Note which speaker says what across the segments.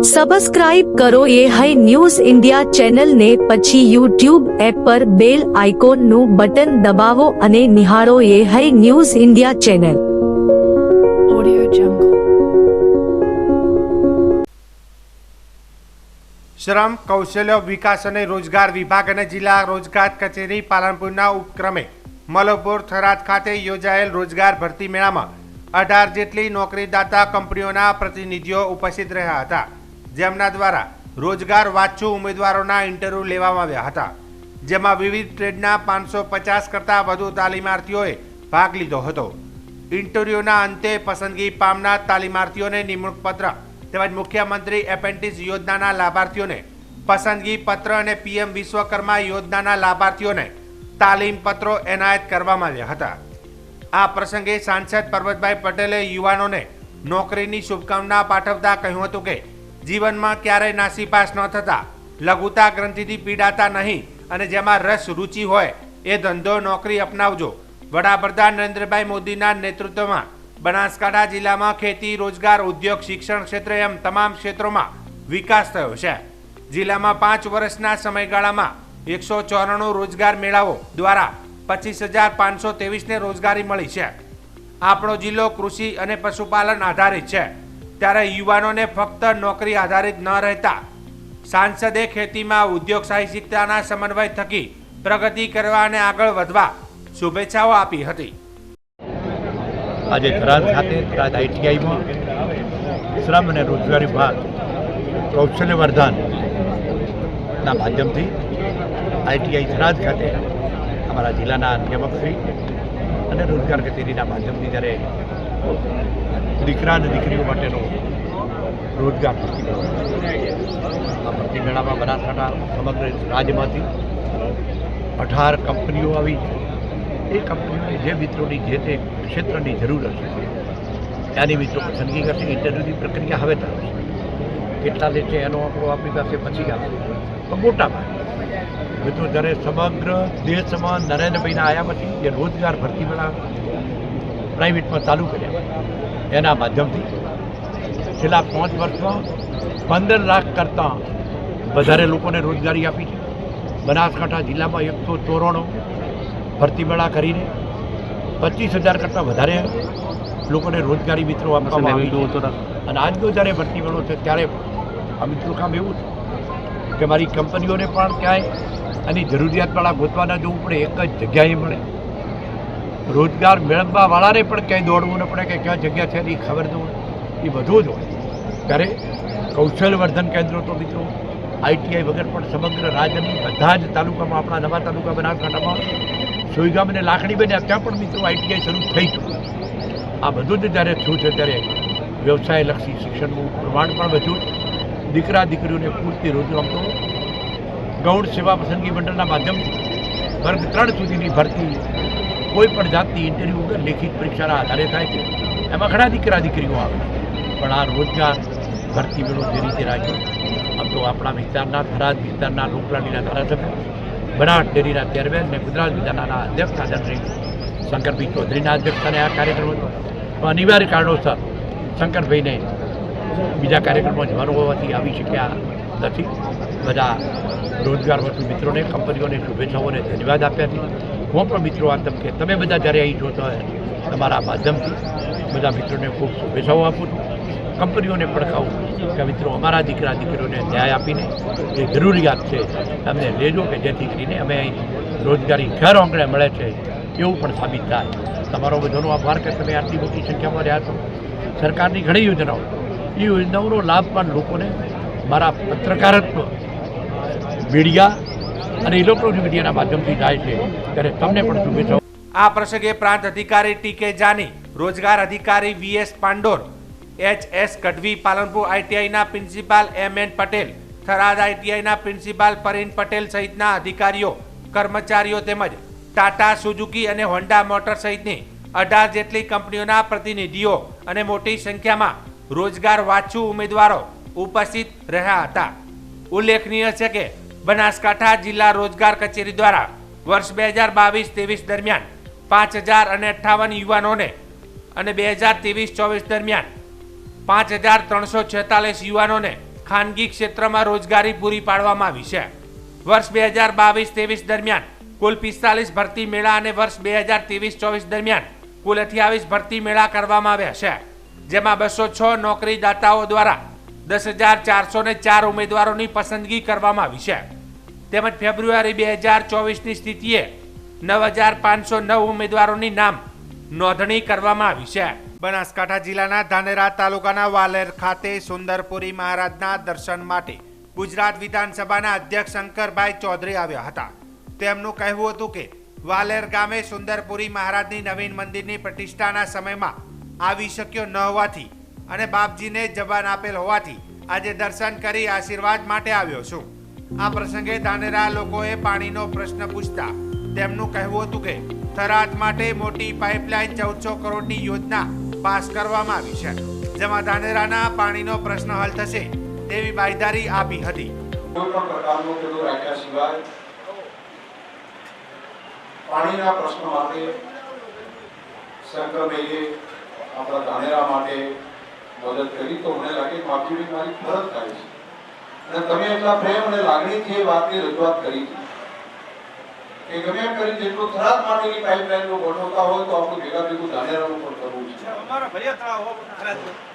Speaker 1: Subscribe કરો એ high news India ચેનલને પછી યુટ્યુબ એપ પર બેલ આઇકોનનું બટન દબાવો અને નિહાળો એ હાઈ ન્યૂઝ ઇન્ડિયા ચેનલ.
Speaker 2: શ્રમ કૌશલ્ય વિકાસ અને રોજગાર વિભાગ અને જિલ્લા રોજગાર કચેરી પાલનપુરના ઉપક્રમે મલપુર થરાદ ખાતે યોજાયેલ રોજગાર ભરતી મેળામાં અઢાર જેટલી નોકરીદાતા કંપનીઓના પ્રતિનિધિઓ ઉપસ્થિત રહ્યા હતા જેમના દ્વારા રોજગાર વાંચુ ઉમેદવારોના ઇન્ટરવ્યૂ લેવામાં આવ્યા હતા. જેમાં વિવિધ ટ્રેડના પાંચસો પચાસ કરતાં વધુ તાલીમાર્થીઓએ ભાગ લીધો હતો. ઇન્ટરવ્યુના અંતે પસંદગી પામનાર તાલીમાર્થીઓને નિમણૂક પત્ર તેમજ મુખ્યમંત્રી એપેન્ટિસ યોજનાના લાભાર્થીઓને પસંદગી પત્ર અને પીએમ વિશ્વકર્મા યોજનાના લાભાર્થીઓને તાલીમ પત્રો એનાયત કરવામાં આવ્યા હતા. આ પ્રસંગે સાંસદ પરબતભાઈ પટેલે યુવાનોને નોકરીની શુભકામના પાઠવતા કહ્યું હતું કે જીવનમાં ક્યારેય નાસીપાસ ન થતા. લઘુતા ગ્રંથિથી પીડાતા નહીં અને જેમાં રસ, રુચિ હોય એ ધંધો નોકરી અપનાવજો. વડાપ્રધાન નરેન્દ્રભાઈ મોદીના નેતૃત્વમાં બનાસકાંઠા જિલ્લામાં ખેતી, રોજગાર, ઉદ્યોગ, શિક્ષણ ક્ષેત્રે એમ તમામ ક્ષેત્રોમાં વિકાસ થયો છે. જિલ્લામાં પાંચ વર્ષના સમયગાળામાં એકસો ચોરાણું રોજગાર મેળાઓ દ્વારા પચીસ હજાર પાંચસો ત્રેવીસને રોજગારી મળી છે. આપણો જિલ્લો કૃષિ અને પશુપાલન આધારિત છે. ત્યારે યુવાનોને ફક્ત નોકરી આધારિત ન રહેતા સાંસદે ખેતીમાં ઉદ્યોગ સાહસિકતાના સમન્વય થકી પ્રગતિ કરવા અને આગળ વધવા શુભેચ્છાઓ આપી હતી.
Speaker 3: આજે થરાદ ખાતે થરાદ આઈટીઆઈમાં શ્રમ અને રોજગાર વિભાગ કૌશલ્ય વર્ધનના માધ્યમથી આઈટીઆઈ થરાદ ખાતે અમારા જિલ્લાના નિયામકશ્રી અને રોજગાર કચેરીના માધ્યમથી જ્યારે દીકરા અને દીકરીઓ માટેનો રોજગાર ભરતી મેળો આ ભરતી મેળામાં બનાસકાંઠા સમગ્ર રાજ્યમાંથી અઢાર કંપનીઓ આવી. એ કંપનીઓને જે મિત્રોની જે તે ક્ષેત્રની જરૂર હશે, ત્યાંની મિત્રો પસંદગી કરશે, ઇન્ટરવ્યૂની પ્રક્રિયા હવે થશે કેટલા લે છે એનો આપણો આપણી પાસે પછી આવશે પણ મોટા ભાગે મિત્રો, જ્યારે સમગ્ર દેશમાં નરેન્દ્રભાઈના આવ્યા પછી જે રોજગાર ભરતી મેળા પ્રાઇવેટમાં ચાલુ કર્યા. એના માધ્યમથી છેલ્લા પાંચ વર્ષમાં પંદર લાખ કરતાં વધારે લોકોને રોજગારી આપી છે. બનાસકાંઠા જિલ્લામાં એકસો ચોરાણું ભરતી મેળા કરીને પચીસ હજાર કરતાં વધારે લોકોને રોજગારી મિત્રો આપવામાં આવી છે. અને આજનો જ્યારે ભરતી મેળો છે ત્યારે આ મિત્રો કામ એવું છે કે મારી કંપનીઓને પણ ક્યાંય આની જરૂરિયાતવાળા ગોતવા ન જવું પડે એક જ જગ્યાએ મળે. રોજગાર મેળવવાવાળાને પણ ક્યાંય દોડવું ન પડે કે ક્યાં જગ્યા છે એની ખબર ન એ બધું જ હોય. ત્યારે કૌશલ્ય વર્ધન કેન્દ્રો તો મિત્રો આઈટીઆઈ વગર પણ સમગ્ર રાજ્યની બધા જ તાલુકામાં, આપણા નવા તાલુકા બનાસકાંઠામાં સોયગામ અને લાકડી બન્યા, ત્યાં પણ મિત્રો આઈટીઆઈ શરૂ થઈ ગયું આ બધું જ જ્યારે થયું છે, ત્યારે વ્યવસાયલક્ષી શિક્ષણનું પ્રમાણ પણ વધ્યું દીકરા દીકરીઓને પૂરતી રોજગાર તો ગૌણ સેવા પસંદગી મંડળના માધ્યમથી વર્ગ ત્રણ સુધીની ભરતી કોઈ પણ જાતની ઇન્ટરવ્યૂ વગર લેખિત પરીક્ષાના આધારે થાય છે, એમાં ઘણા દીકરા દીકરીઓ આવે પણ આ રોજગાર ભરતી મેળો જે રીતે રાખ્યો, આમ તો આપણા વિસ્તારના થરાદ વિસ્તારના લોકલાડીના ધારાસભ્ય બનાટ ડેરીના ચેરમેન અને ગુજરાત વિધાનના અધ્યક્ષ આદરશ્રી શંકરભાઈ ચૌધરીના અધ્યક્ષસ્થાને આ કાર્યક્રમ હતો. પણ અનિવાર્ય કારણોસર શંકરભાઈને બીજા કાર્યક્રમમાં જવાનું હોવાથી આવી શક્યા નથી. બધા રોજગાર વસ્તુ મિત્રોને, કંપનીઓને, શુભેચ્છાઓને ધન્યવાદ આપ્યા છે. હું પણ મિત્રો આ તબકે તમે બધા જ્યારે અહીં જોતા હોય તમારા માધ્યમથી બધા મિત્રોને ખૂબ શુભેચ્છાઓ આપું છું. કંપનીઓને પડકાવું કે મિત્રો, અમારા દીકરા, દીકરીઓને ન્યાય આપીને જે જરૂરિયાત છે અમને લેજો કે જેથી કરીને અમે અહીં રોજગારી ઘર આંગણે મળે છે એવું પણ સાબિત થાય. તમારો બધાનો આભાર કે તમે આટલી મોટી સંખ્યામાં રહ્યા છો. સરકારની ઘણી યોજનાઓ, એ યોજનાઓનો લાભ પણ લોકોને મારા પત્રકારત્વ, મીડિયા અને ઇલેક્ટ્રોનિક મીડિયાના માધ્યમથી જાય છે. ત્યારે તમને પણ શુભેચ્છાઓ.
Speaker 2: આ પ્રસંગે પ્રાંત અધિકારી ટીકે જાની, રોજગાર અધિકારી V S Pandor, H S Gadhvi, Palanpur આઈટીઆઈના principal M N Patel, Tharad આઈટીઆઈના principal Parin Patel સહિતના અધિકારીઓ, કર્મચારીઓ તેમજ ટાટા સુઝુકી અને હોન્ડા મોટર સહિતની અઢાર જેટલી કંપનીઓના પ્રતિનિધિઓ અને મોટી સંખ્યામાં રોજગાર વાંચુ ઉમેદવારો ઉપસ્થિત રહ્યા હતા. ઉલ્લેખનીય છે કે બનાસકાંઠા જિલ્લા રોજગાર કચેરી દ્વારા વર્ષ બે હજાર બાવીસ ત્રેવીસ દરમિયાન પાંચ હજાર અને અઠ્ઠાવન યુવાનોને અને બે હજાર ત્રેવીસ ચોવીસ દરમિયાન પાંચ હજાર ત્રણસો છેતાલીસ યુવાનોને ખાનગી ક્ષેત્રમાં રોજગારી પૂરી પાડવામાં આવી છે. વર્ષ બે હજાર બાવીસ ત્રેવીસ દરમિયાન કુલ પિસ્તાલીસ ભરતી મેળા અને વર્ષ બે હજાર ત્રેવીસ ચોવીસ દરમિયાન કુલ અઠ્યાવીસ ભરતી મેળા કરવામાં આવ્યા છે. જેમાં બસો છ નોકરીદાતાઓ દ્વારા દસ હજાર ચારસો ને ચાર ઉમેદવારોની પસંદગી કરવામાં આવી છે. તેમજ ફેબ્રુઆરી બે હજાર ચોવીસની સ્થિતિએ નવ હજાર પાંચસો નવ ઉમેદવારોની નામ નોંધણી કરવામાં આવી છે. બનાસકાંઠા જિલ્લાના ધાનેરા તાલુકાના વાલેર ખાતે સુંદરપુરી મહારાજના દર્શન માટે ગુજરાત વિધાનસભાના અધ્યક્ષ શંકરભાઈ ચૌધરી આવ્યા હતા. તેમનું કહેવું હતું કે વાલેર ગામે સુંદરપુરી મહારાજની નવીન મંદિરની પ્રતિષ્ઠાના સમયમાં આવી શક્યો ન હોવાથી અને બાપજીને જબાન આપેલ હોવાથી આજે દર્શન કરી આશીર્વાદ માટે આવ્યો છું. આ પ્રસંગે ધાનેરા લોકોએ પાણીનો પ્રશ્ન પૂછતા તેમનું કહેવું હતું કે, થરાદ માટે મોટી પાઇપલાઇન ચૌદસો કરોડની યોજના પાસ કરવામાં આવી છે. જેમાં ધાનેરાના પાણીનો પ્રશ્ન હલ થશે તેવી બાયદારી આપી હતી.
Speaker 4: પાણીના પ્રશ્ન માટે શંકરભાઈએ આપણા ધાનેરા માટે મદદ કરી તો મને લાગે માફી મારી ફરજ થાય છે. અને તમે એટલા પ્રેમ અને લાગણીથી એ વાતની રજૂઆત કરી કે ગમે એમ કરી જેટલું થરાદ માટેની પાઇપલાઇનનું ગોઠવતા હોય તો આપણું ભેગા ભેગું ધાનેરાનું પણ કરવું છે.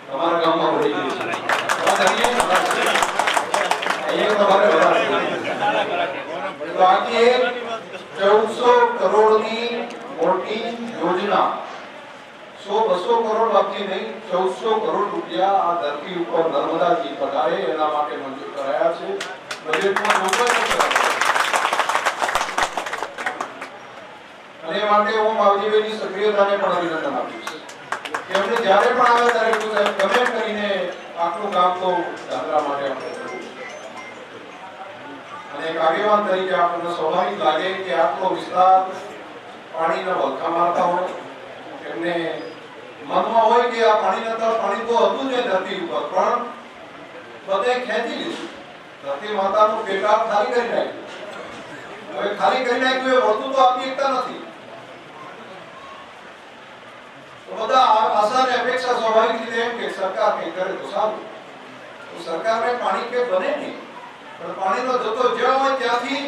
Speaker 4: તમારા ગામમાં ભરી ગયું છે. તમારે વધારે ચૌદસો કરોડની મોટી યોજના સો બસો કરોડ બાકી નહીં, ચૌદસો કરોડ રૂપિયા આ ધરતી ઉપર નર્મદાજી પધારે, એના માટે મંજૂર કરાયા છે. બજેટમાં. અને માટે હું માવજીભાઈની સક્રિયતાને પણ અભિનંદન આપું છું. કે એમને જ્યારે પણ આવે ત્યારે કીધું સાહેબ ગમે કરીને આટલું કામ તો દાદરા માટે આપણે અને એક તરીકે આપણને સ્વાભાવિક લાગે કે આટલો વિસ્તાર પાણીના વલખા મારતા હોય, એમને મનમાં હોય કે આ પાણી નતા પાણી તો હતું જ ધરતી ઉપર, પણ બધે ખેંચી લીધું. ધરતી માતાનું પેટાળ ખાલી કરી નાખ્યું. હવે ખાલી કરી નાખ્યું એ વળતું તો આપની એકતા નથી. બધા આશા ને અપેક્ષા સ્વાભાવિક રીતે એમ કે સરકાર કંઈ કરે તો સારું. સરકારને પાણી કે બને નહીં. પણ પાણીનો જથ્થો જ્યાં હોય ત્યાંથી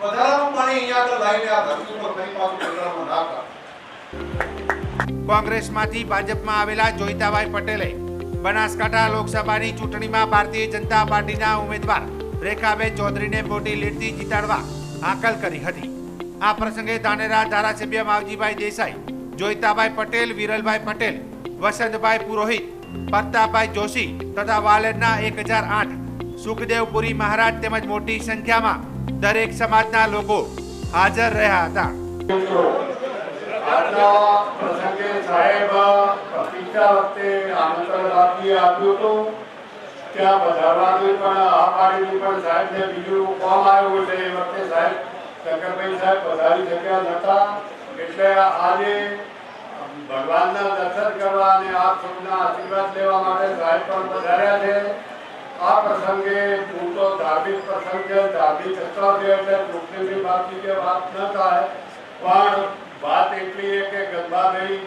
Speaker 4: વધારાનું પાણી અહીંયા આગળ લાવીને આ ધરતી ઉપર કંઈ પાછું પેટ્રોલમાં નાખા
Speaker 2: કોંગ્રેસમાંથી ભાજપમાં આવેલા જોઈતાભાઈ પટેલે બનાસકાંઠા લોકસભાની ચૂંટણીમાં ભારતીય જનતા પાર્ટીના ઉમેદવાર રેખાબેન ચૌધરીને મોટી લીડથી જીતાડવા હાકલ કરી હતી. આ પ્રસંગે ધાનેરા ધારાસભ્ય માવજીભાઈ દેસાઈ જોઈતાભાઈ પટેલ, વિરલભાઈ પટેલ, વસંતભાઈ પુરોહિત, પ્રતાપભાઈ જોશી તથા વાલેરના એક હજાર આઠ સુખદેવપુરી મહારાજ તેમજ મોટી સંખ્યામાં દરેક સમાજના લોકો હાજર રહ્યા હતા.
Speaker 4: આજના પ્રસંગે સાહેબ પ્રતિષ્ઠા વખતે આમંત્રણ આપી આપ્યું હતું. ત્યાં પધારવાનું પણ, આ પાડીનું પણ સાહેબને બીજું કામ આવ્યું એટલે એ વખતે સાહેબ, શંકરભાઈ સાહેબ વધારી શક્યા નતા એટલે આજે ભગવાનના દર્શન કરવા અને આપ સૌના આશીર્વાદ લેવા માટે સાહેબ પણ વધાર્યા છે. આ પ્રસંગે પૂરતો ધાર્મિક પ્રસંગ છે, ધાર્મિક સ્થળ છે એટલે મુસ્લિમની બાબતી કે વાત ન થાય. પણ વાત એટલી છે કે ગંગાભાઈ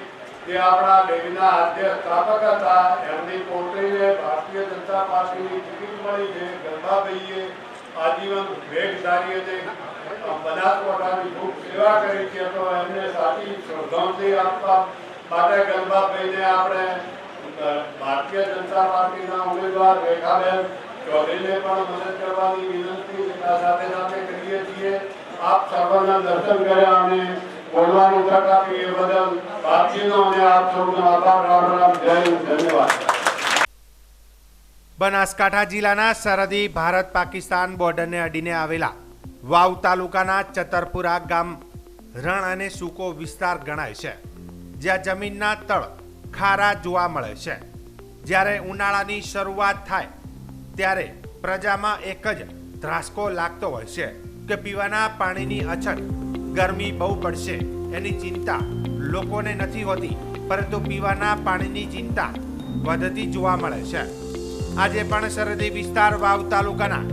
Speaker 4: જે આપણા ડેરીના આદ્ય સ્થાપક હતા, એમની પોતરીને ભારતીય જનતા પાર્ટીની ટિકિટ મળી છે. ગંગાભાઈએ આજીવન ભેગધારી અને બનાસકાંઠાની ખૂબ સેવા કરી છે, તો એમને સાચી શ્રદ્ધાંજલિ આપવા માટે ગંગાભાઈને આપણે ભારતીય જનતા પાર્ટીના ઉમેદવાર રેખાબેન ચૌધરીને પણ મદદ કરવાની વિનંતી સાથે સાથે કરીએ છીએ. આપ સર્વના દર્શન કર્યા અને
Speaker 2: બનાસકાંઠા જિલ્લાના સરહદી ભારત પાકિસ્તાન બોર્ડરને અડીને આવેલા વાવ તાલુકાના ચતરપુરા ગામ રણ અને સૂકો વિસ્તાર ગણાય છે. જ્યાં જમીનના તળ ખારા જોવા મળે છે. જ્યારે ઉનાળાની શરૂઆત થાય, ત્યારે પ્રજામાં એક જ ધ્રાસકો લાગતો હોય છે કે પીવાના પાણીની અછત ગરમી બહુ પડશે. એની ચિંતા લોકોને નથી હોતી, પરંતુ પીવાના પાણીની ચિંતા વધતી જોવા મળે છે. આજે પણ સરહદી વિસ્તાર વાવ તાલુકાના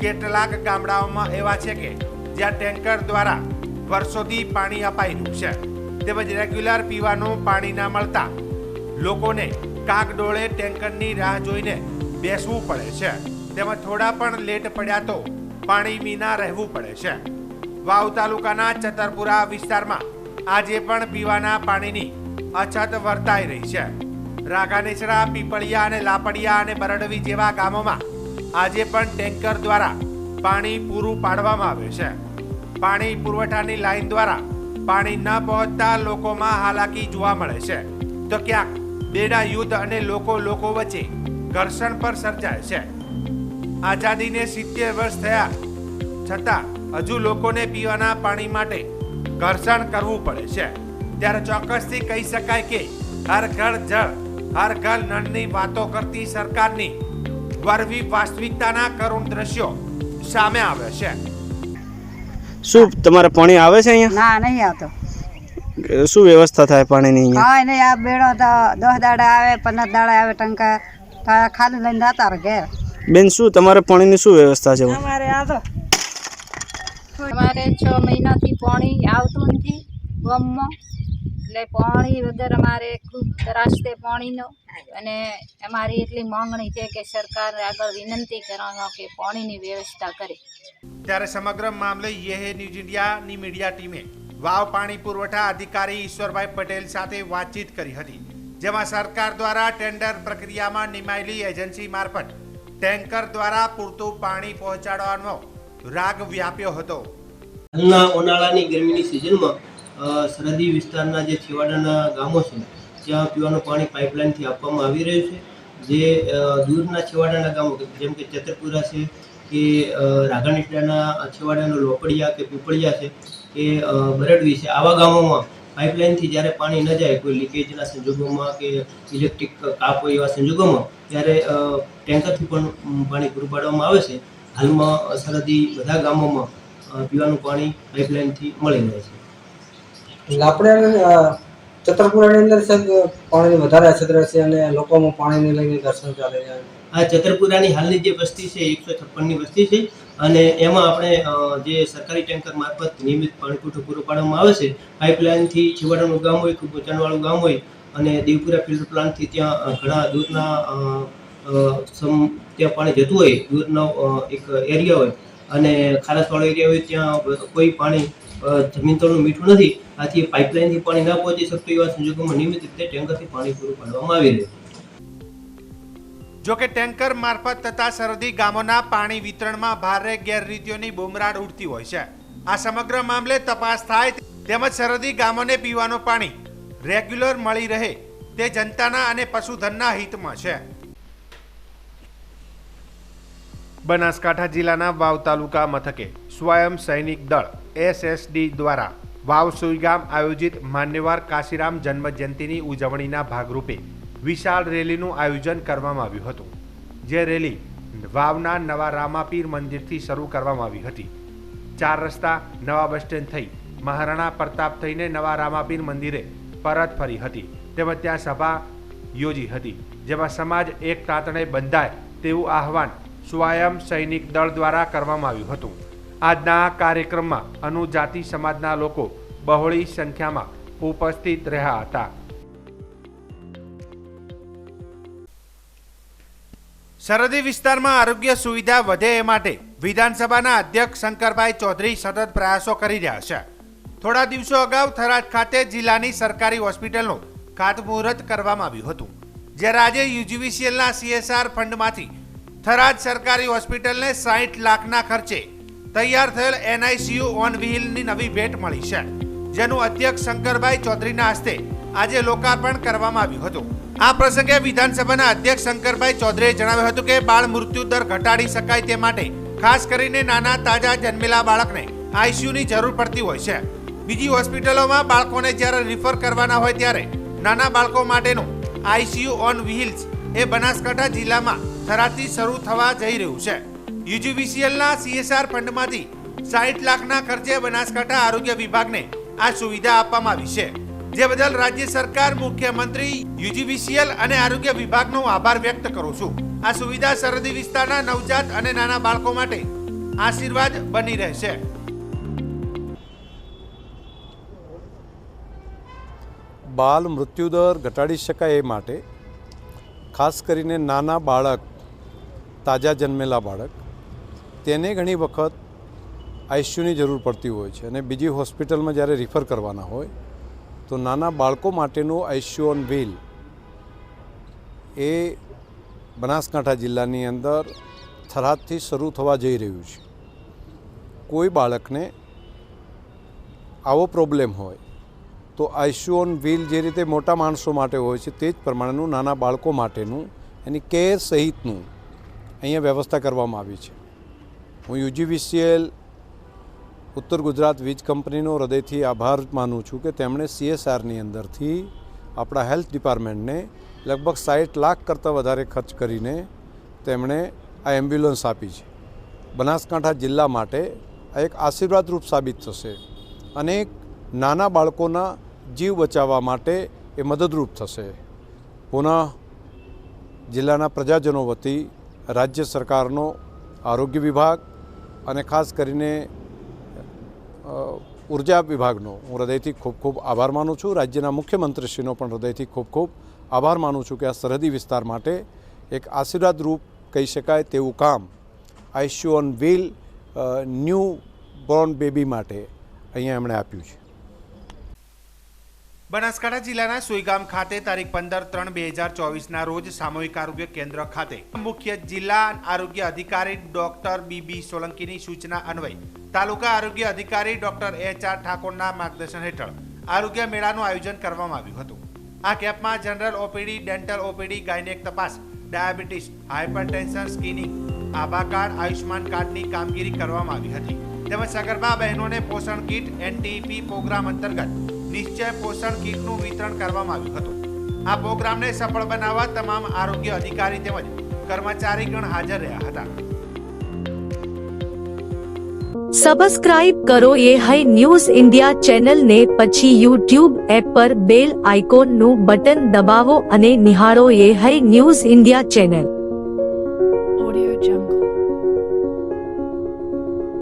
Speaker 2: કેટલાક ગામડાઓમાં એવા છે કે જ્યાં ટેન્કર દ્વારા વર્ષોથી પાણી અપાઈ છે. તેમજ રેગ્યુલર પીવાનું પાણી ના મળતા લોકોને કાગડોળે ટેન્કરની રાહ જોઈને બેસવું પડે છે. તેમાં થોડા પણ લેટ પડ્યા તો પાણી વિના રહેવું પડે છે. વાવ તાલુકાના ચતરપુરા વિસ્તારમાં આજે પણ પીવાના પાણીની અછત વર્તાઈ રહી છે. રાગાનેસરા પીપળિયા અને લાપડિયા અને બરડવી જેવા ગામોમાં આજે પણ ટેન્કર દ્વારા પાણી પૂરું પાડવામાં આવે છે. પાણી પુરવઠાની લાઈન દ્વારા પાણી ન પહોંચતા લોકોમાં હાલાકી જોવા મળે છે. તો ક્યાંક બેડા યુદ્ધ અને લોકો લોકો વચ્ચે ઘર્ષણ પર સર્જાય છે. આઝાદીને સિત્તેર વર્ષ થયા છતાં હજુ લોકોને પીવાના પાણી માટે ઘર્ષણ કરવું પડે છે. ત્યારે ચોક્કસથી કહી શકાય કે હર ઘર જળ હર ઘર નળની વાતો કરતી સરકારની વરવી વાસ્તવિકતાના કરુણ દ્રશ્યો સામે આવે છે.
Speaker 5: શું તમારે પાણી આવે છે અહીંયા?
Speaker 6: ના નહીં આવતો.
Speaker 5: શું વ્યવસ્થા થાય પાણીની અહીંયા?
Speaker 6: હા નહીં આ બેડો તો દસ દાડા આવે પંદર દાડા આવે ટંકા તો ખાલી લઈને જતા રહે ઘેર.
Speaker 5: બેન શું તમારે પાણીની શું વ્યવસ્થા છે?
Speaker 6: અમારે આ તો
Speaker 7: અમારે છ મહિનાથી પાણી આવતું નથી ગામમાં. એટલે પાણી વગર અમારે ખૂબ ત્રાસ છે પાણીનો. અને અમારી એટલી માંગણી છે કે સરકાર આગળ વિનંતી કરવાનો કે પાણીની વ્યવસ્થા કરે.
Speaker 2: ત્યારે સમગ્ર મામલે યે ન્યૂઝ ઇન્ડિયાની મીડિયા ટીમે વાવ પાણી પુરવઠા અધિકારી ઈશ્વરભાઈ પટેલ સાથે વાતચીત કરી હતી, જેમાં સરકાર દ્વારા ટેન્ડર પ્રક્રિયામાં નિમાયેલી એજન્સી મારફત ટેન્કર દ્વારા પૂરતું પાણી પહોંચાડવાનો રાગ વ્યાપ્યો હતો.
Speaker 8: ઉનાળાની ગરમીની સિઝનમાં સરહદી વિસ્તારના જે છેવાડાના ગામો છે ત્યાં પીવાનું પાણી પાઇપલાઇનથી આપવામાં આવી રહ્યું છે જે દૂરના છેવાડાના ગામો જેમ કે ચતરપુરા છે કે અ, રાઘાણીટાના છેવાડાનો લોપડિયા કે પીપળિયા છે કે બરડવી છે આવા ગામોમાં પાઇપલાઇનથી જ્યારે પાણી ન જાય કોઈ લીકેજના સંજોગોમાં કે ઇલેક્ટ્રિક કાપ હોય એવા સંજોગોમાં ત્યારે ટેન્કરથી પણ પાણી પૂરું પાડવામાં આવે છે હાલમાં અ, સરહદી બધા ગામોમાં પીવાનું પાણી પાઇપલાઇનથી મળી રહે છે.
Speaker 9: લાપડિયા ચતરપુરાની અંદર સાહેબ પાણી વધારે અછત છે અને લોકોમાં પાણીને લઈને ઘર્ષણ ચાલે છે.
Speaker 8: આ ચતરપુરાની હાલની જે વસ્તી છે એકસો છપ્પનની વસ્તી છે અને એમાં આપણે જે સરકારી ટેન્કર મારફત નિયમિત પાણી પૂરતું પૂરું પાડવામાં આવે છે પાઇપલાઇનથી છેવાડાનું ગામ હોય ખૂબ ઊંચાણવાળું ગામ હોય અને દેવપુરા ફિલ્ટર પ્લાન્ટથી ત્યાં ઘણા દૂરના સમ, ત્યાં પાણી જતું હોય, દૂરનો એક એરિયા હોય, અને ખારાસવાળો એરિયા હોય, ત્યાં કોઈ પાણી જમીન તળનું મીઠું નથી, આથી પાઇપલાઇનથી પાણી ના પહોંચી શકતું એવા સંજોગોમાં નિયમિત રીતે ટેન્કરથી પાણી પૂરું પાડવામાં આવી રહ્યું. છે
Speaker 2: જો કે ટેન્કર મારફત તથા સરહદી ગામોના પાણી વિતરણમાં ભારે ગેરરીતિઓની બુમરાડ ઉડતી હોય છે. આ સમગ્ર મામલે તપાસ થાય તેમજ સરહદી ગામોને પીવાનું પાણી રેગ્યુલર મળી રહે તે જનતાના અને પશુધનના હિતમાં છે. બનાસકાંઠા જિલ્લાના વાવ તાલુકા મથકે સ્વયં સૈનિક દળ એસએસડી દ્વારા વાવ સુઈગામ આયોજિત માન્યવાર કાશીરામ જન્મજયંતિની ઉજવણીના ભાગરૂપે વિશાળ રેલીનું આયોજન કરવામાં આવ્યું હતું. જે રેલી વાવના નવા રામાપીર મંદિરથી શરૂ કરવામાં આવી હતી. ચાર રસ્તા નવા બસ સ્ટેન્ડ થઈ મહારાણા પ્રતાપ થઈને નવા રામાપીર મંદિરે પરત ફરી હતી તેમજ ત્યાં સભા યોજી હતી જેમાં સમાજ એક તાતણે બંધાય તેવું આહવાન સ્વયં સૈનિક દળ દ્વારા કરવામાં આવ્યું હતું. આજના કાર્યક્રમમાં અનુજાતિ સમાજના લોકો બહોળી સંખ્યામાં ઉપસ્થિત રહ્યા હતા. સરહદી વિસ્તારમાં આરોગ્ય સુવિધા વધે એ માટે વિધાનસભાના અધ્યક્ષ શંકરભાઈ ચૌધરી સતત પ્રયાસો કરી રહ્યા છે. થોડા દિવસો અગાઉ થરાદ ખાતે જિલ્લાની સરકારી હોસ્પિટલનું ખાતમુહૂર્ત કરવામાં આવ્યું હતું, જ્યારે આજે યુજીવીસીએલના સીએસઆર ફંડમાંથી થરાદ સરકારી હોસ્પિટલને સાઠ લાખના ખર્ચે તૈયાર થયેલ એનઆઈસીયુ ઓન વ્હીલની નવી ભેટ મળી છે, જેનું અધ્યક્ષ શંકરભાઈ ચૌધરીના હસ્તે આજે લોકાર્પણ કરવામાં આવ્યું હતું. આ પ્રસંગે વિધાનસભાના અધ્યક્ષ શંકરભાઈ ચૌધરીએ જણાવ્યું હતું કે બાળ મૃત્યુ દર ઘટાડી શકાય તે માટે ખાસ કરીને નાના તાજા જન્મેલા બાળકને આઈસીયુની જરૂર પડતી હોય છે. બીજી હોસ્પિટલોમાં બાળકોને જ્યારે રિફર કરવાના હોય ત્યારે નાના બાળકો માટેનું આઈસીયુ ઓન વ્હીલ્સ એ બનાસકાંઠા જિલ્લામાં થરાદથી શરૂ થવા જઈ રહ્યું છે. યુજીવીસીએલના સીએસઆર ફંડમાંથી સાઠ લાખના ખર્ચે બનાસકાંઠા આરોગ્ય વિભાગને આ સુવિધા આપવામાં આવી છે. જે બદલ રાજ્ય સરકાર, મુખ્યમંત્રી, યુજીવીસીએલ અને આરોગ્ય વિભાગનો આભાર વ્યક્ત કરું છું. આ સુવિધા સરહદી વિસ્તારના નવજાત અને નાના બાળકો માટે આશીર્વાદ બની રહેશે.
Speaker 10: બાલ મૃત્યુદર ઘટાડી શકાય એ માટે ખાસ કરીને નાના બાળક તાજા જન્મેલા બાળક. તેને ઘણી વખત આઈસીયુની જરૂર પડતી હોય છે અને બીજી હોસ્પિટલમાં જ્યારે રિફર કરવાના હોય, તો નાના બાળકો માટેનું આઈસીયુ ઓન વ્હીલ એ બનાસકાંઠા જિલ્લાની અંદર થરાદથી શરૂ થવા જઈ રહ્યું છે. કોઈ બાળકને આવો પ્રોબ્લેમ હોય, તો આઈસીયુ ઓન વ્હીલ જે રીતે મોટા માણસો માટે હોય છે, તે જ પ્રમાણેનું નાના બાળકો માટેનું એની કેર સહિતનું અહીંયા વ્યવસ્થા કરવામાં આવી છે. હું યુજીવીસીએલ ઉત્તર ગુજરાત વીજ કંપનીનો હૃદયથી આભાર માનું છું કે તેમણે સીએસઆરની અંદરથી આપણા હેલ્થ ડિપાર્ટમેન્ટને લગભગ સાઠ લાખ કરતાં વધારે ખર્ચ કરીને તેમણે આ એમ્બ્યુલન્સ આપી છે. બનાસકાંઠા જિલ્લા માટે આ એક આશીર્વાદરૂપ સાબિત થશે. અનેક નાના બાળકોના જીવ બચાવવા માટે એ મદદરૂપ થશે. પુનઃ જિલ્લાના પ્રજાજનો વતી રાજ્ય સરકારનો આરોગ્ય વિભાગ અને ખાસ કરીને ઊર્જા વિભાગનો હું હૃદયથી ખૂબ ખૂબ આભાર માનું છું. રાજ્યના મુખ્યમંત્રીશ્રીનો પણ હૃદયથી ખૂબ ખૂબ આભાર માનું છું કે આ સરહદી વિસ્તાર માટે એક આશીર્વાદરૂપ કહી શકાય તેવું કામ ICU on wheel new born baby માટે અહીંયા એમણે આપ્યું છે.
Speaker 2: બનાસકાંઠા જિલ્લાના સુઈગામ ખાતે તારીખ પંદર ત્રણ બે હજાર ચોવીસના રોજ સામૂહિક આરોગ્ય કેન્દ્ર ખાતે મુખ્ય જિલ્લા આરોગ્ય અધિકારી ડોક્ટર બીબી સોલંકીની સૂચના અન્વયે તાલુકા આરોગ્ય અધિકારી ડોક્ટર એચ આર ઠાકોરના માર્ગદર્શન હેઠળ આરોગ્ય મેળાનું આયોજન કરવામાં આવ્યું હતું. આ કેમ્પમાં general OPD, dental OPD, gynaec તપાસ, ડાયાબિટીસ હાઇપરટેન્શન સ્કિનિંગ આભા કાર્ડ આયુષ્માન કાર્ડની કામગીરી કરવામાં આવી હતી. તેમજ સગર્ભા બહેનોને પોષણ કીટ, એનટીપી પ્રોગ્રામ અંતર્ગત નિશ્ચય પોષણ કીટનું વિતરણ કરવામાં આવ્યું હતું. આ પ્રોગ્રામને સફળ બનાવવા તમામ આરોગ્ય અધિકારી તેમજ કર્મચારીગણ હાજર રહ્યા હતા.
Speaker 1: સબસ્ક્રાઇબ કરો એ હૈ ન્યૂઝ ઇન્ડિયા ચેનલ ને પછી યુટ્યુબ એપ પર બેલ આઇકોનનું બટન દબાવો અને નિહાળો એ હૈ ન્યૂઝ ઇન્ડિયા ચેનલ.